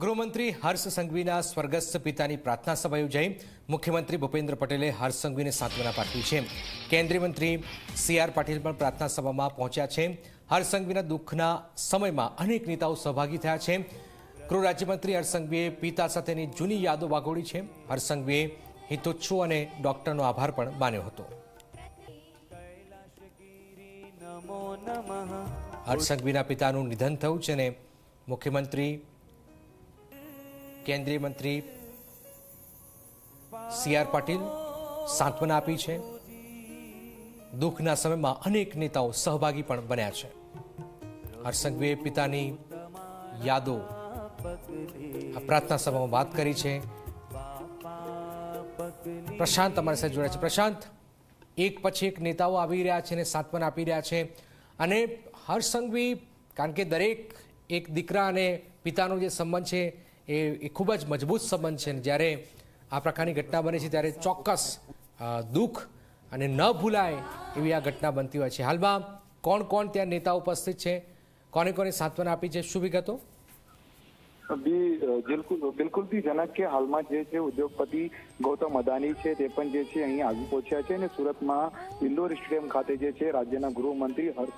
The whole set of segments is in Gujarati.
ગૃહમંત્રી હર્ષ સંઘવીના સ્વર્ગસ્થ પિતાની પ્રાર્થના સભા યોજાઈ. મુખ્યમંત્રી ભૂપેન્દ્ર પટેલે હર્ષ સંઘવીને સાંત્વના પાઠવી છે. કેન્દ્રીય મંત્રી સી આર પાટીલ પણ પ્રાર્થના સભામાં પહોંચ્યા છે. હર્ષ સંઘવીના દુઃખના સમયમાં અનેક નેતાઓ સહભાગી થયા છે. ગૃહ રાજ્યમંત્રી હર્ષ સંઘવીએ પિતા સાથેની જૂની યાદો વાગોળી છે. હર્ષ સંઘવીએ હિતોચ્છુ અને ડોક્ટરનો આભાર પણ માન્યો હતો. હર્ષ સંઘવીના પિતાનું નિધન થયું છે અને મુખ્યમંત્રી કેન્દ્રીય મંત્રી સી આર પાટીલ સાંત્વના આપી છે. દુઃખના સમયમાં અનેક નેતાઓ સહભાગી પણ બન્યા છે. હર્ષ પિતાની યાદો પ્રાર્થના સભામાં વાત કરી છે. પ્રશાંત અમારી સાથે જોડાયા છે. પ્રશાંત, એક પછી એક નેતાઓ આવી રહ્યા છે અને સાંત્વના આપી રહ્યા છે. અને હર્ષ કારણ કે દરેક એક દીકરા અને પિતાનો જે સંબંધ છે એ એ ખૂબ જ મજબૂત સંબંધ છે જ્યારે આ પ્રકારની ઘટના બને છે ત્યારે ચોક્કસ દુઃખ અને ન ભૂલાય એવી આ ઘટના બનતી હોય છે. હાલમાં કોણ કોણ ત્યાં નેતા ઉપસ્થિત છે? કોને કોને સાંત્વના આપી છે? શું વિગતો? બી બિલકુલ બિલકુલથી જનક કે હાલમાં જે છે ઉદ્યોગપતિ ગૌતમ અદાની છે, તે પણ જે છે અહીં આવી પહોંચ્યા છે અને સુરતમાં ઇન્ડોર સ્ટેડિયમ ખાતે જે છે રાજ્યના ગૃહમંત્રી હર્ષ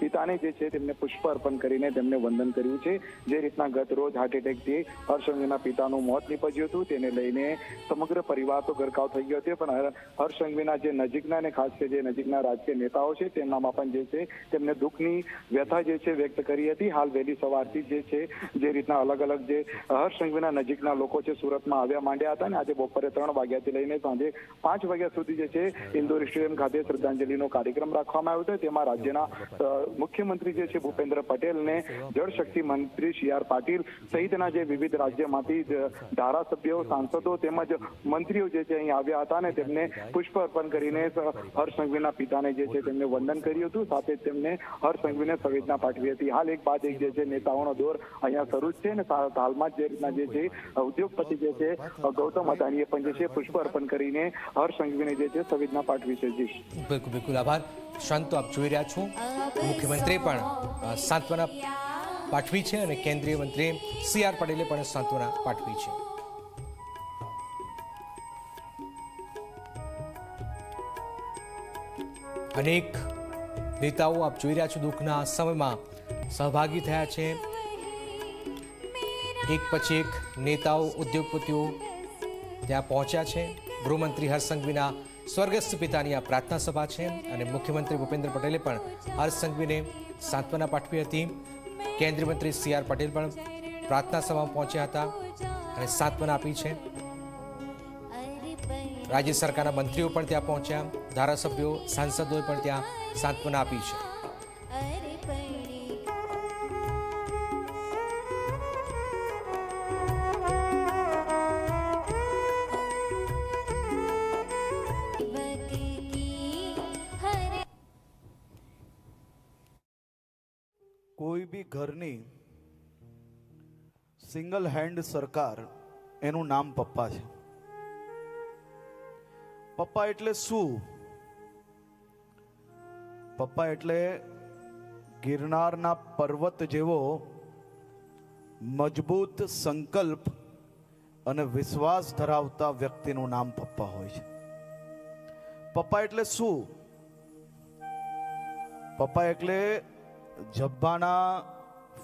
પિતાને જે છે તેમને પુષ્પ અર્પણ કરીને તેમને વંદન કર્યું છે. જે રીતના ગત રોજ હાર્ટ એટેકથી હર્ષ પિતાનું મોત નીપજ્યું હતું, તેને લઈને સમગ્ર પરિવાર તો ગરકાવ થઈ ગયો હતો પણ હર- જે નજીકના અને ખાસ કે જે નજીકના રાજકીય નેતાઓ છે, તેમનામાં પણ જે છે તેમને દુઃખની વ્યથા જે છે વ્યક્ત કરી હતી. હાલ વહેલી સવારથી જે છે, જે રીતના અલગ અલગ જે હર્ષ નજીકના લોકો છે સુરતમાં આવ્યા માંડ્યા હતા અને આજે બપોરે ત્રણ વાગ્યાથી લઈને સાંજે પાંચ વાગ્યા સુધી જે છે ઇન્દોર સ્ટેડિયમ ખાતે શ્રદ્ધાંજલિનો કાર્યક્રમ રાખવામાં આવ્યો હતો. તેમાં રાજ્યના મુખ્યમંત્રી જે છે ભૂપેન્દ્ર પટેલને જળશક્તિ મંત્રી સી આર પાટીલ સહિતના જે વિવિધ રાજ્યમાંથી ધારાસભ્યો, સાંસદો તેમજ મંત્રીઓ જે છે અહીં આવ્યા હતા અને તેમને પુષ્પ અર્પણ કરીને હર્ષ પિતાને જે છે તેમને વંદન કર્યું હતું. સાથે તેમને હર્ષ સંઘવીને સંવેદના પાઠવી હતી. હાલ એક બાદ એક જે છે નેતાઓનો દોર અહીંયા શરૂ છે અને હાલમાં જે રીતના જે છે, ઉદ્યોગપતિ જે છે, ગૌતમ અદાણીએ પણ જે છે, પુષ્પ અર્પણ કરીને હર્ષ સંઘવીને જે છે, સંવેદના પાઠવી છે. જી. બિલકુલ બિલકુલ આભાર. શાંતો આપ જોઈ રહ્યા છો. મુખ્યમંત્રી પણ સાંત્વના પાઠવી છે અને કેન્દ્રીય મંત્રી સી આર પટેલે પણ સાંત્વના પાઠવી છે. અનેક નેતાઓ આપ જોઈ રહ્યા છો દુઃખના સમયમાં સહભાગી થયા છે. એક પછી એક નેતાઓ, ઉદ્યોગપતિઓ ત્યાં પહોંચ્યા છે. ગૃહમંત્રી હર્ષ સંઘવીના સ્વર્ગસ્થ પિતાની આ પ્રાર્થના સભા છે અને મુખ્યમંત્રી ભૂપેન્દ્ર પટેલે પણ હર્ષ સંઘવીને સાંત્વના પાઠવી હતી. કેન્દ્રીય મંત્રી સી આર પટેલ પણ પ્રાર્થના સભામાં પહોંચ્યા હતા અને સાંત્વના આપી છે. રાજ્ય સરકારના મંત્રીઓ પણ ત્યાં પહોંચ્યા, ધારાસભ્યો, સાંસદોએ પણ ત્યાં સાંત્વના આપી છે. કોઈ બી ઘરની સિંગલ હેન્ડ સરકાર એનું નામ પપ્પા છે. પપ્પા એટલે શું? પપ્પા એટલે ગિરનારના પર્વત જેવો મજબૂત સંકલ્પ અને વિશ્વાસ ધરાવતા વ્યક્તિનું નામ પપ્પા હોય છે. પપ્પા એટલે શું? પપ્પા એટલે જબ્બાના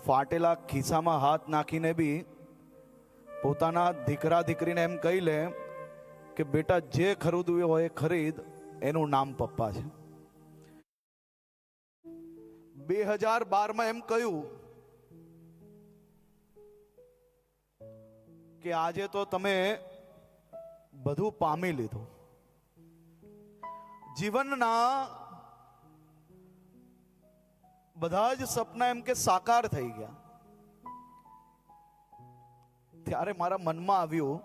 ફાટેલા ખિસ્સામાં હાથ નાખીને બી પોતાના દીકરા, દીકરીને એમ કહી લે કે બેટા જે ખરીદવું હોય ખરીદ, એનું નામ પપ્પા છે. બે હજાર બારમાં એમ કહ્યું કે આજે તો તમે બધું પામી લીધું. જીવનના બધા જ સપના એમ કે સાકાર થઈ ગયા. ત્યારે મારા મનમાં આવ્યું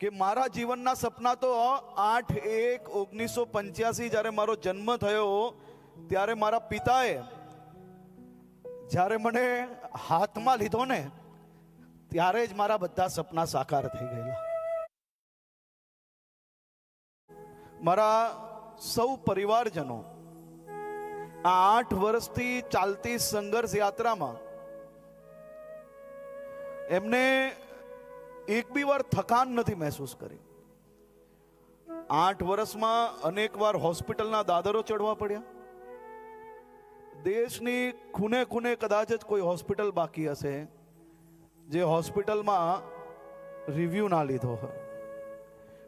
કે મારા જીવનના સપના તો આઠ એક ઓગણીસો પંચ્યાસી જ્યારે મારો જન્મ થયો, ત્યારે મારા પિતાએ જ્યારે મને હાથમાં લીધો ને, ત્યારે જ મારા બધા સપના સાકાર થઈ ગયેલા. મારા સૌ પરિવારજનો આ આઠ વર્ષથી ચાલતી સંઘર્ષ યાત્રામાં એમને એક બી વાર થકાન નથી મહેસૂસ કરી. આઠ વર્ષમાં અનેક વાર હોસ્પિટલના દાદરો ચડવા પડ્યા. દેશની ખૂને ખૂને કદાચ જ કોઈ હોસ્પિટલ બાકી હશે જે હોસ્પિટલમાં રિવ્યુ ના લીધો હોય.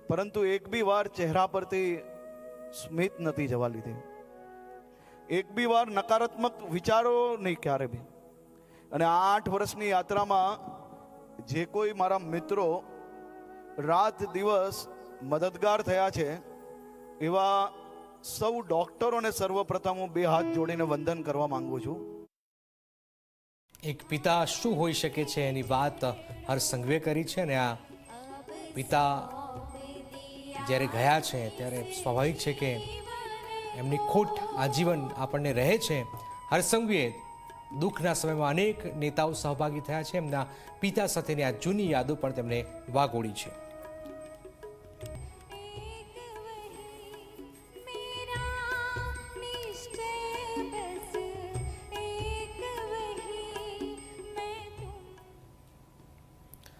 પરંતુ એક બી વાર ચહેરા પરથી સ્મિત નથી જવા લીધી. એક બી વાર નકારાત્મક વિચારો નહીં ક્યારે બી. અને આ આઠ વર્ષની યાત્રામાં જે કોઈ મારા મિત્રો રાત દિવસ મદદગાર થયા છે, એવા સૌ ડોક્ટરોને સર્વપ્રથમ હું બે હાથ જોડીને વંદન કરવા માંગુ છું. એક પિતા શું હોઈ શકે છે એની વાત હર્ષ સંઘવે કરી છે ને આ પિતા જ્યારે ગયા છે ત્યારે સ્વાભાવિક છે કે એમની ખોટ આજીવન આપણને રહે છે. હર્ષ દુઃખના સમયમાં અનેક નેતાઓ સહભાગી થયા છે. એમના પિતા સાથેની આ જૂની યાદો પણ તેમણે વાગોળી છે.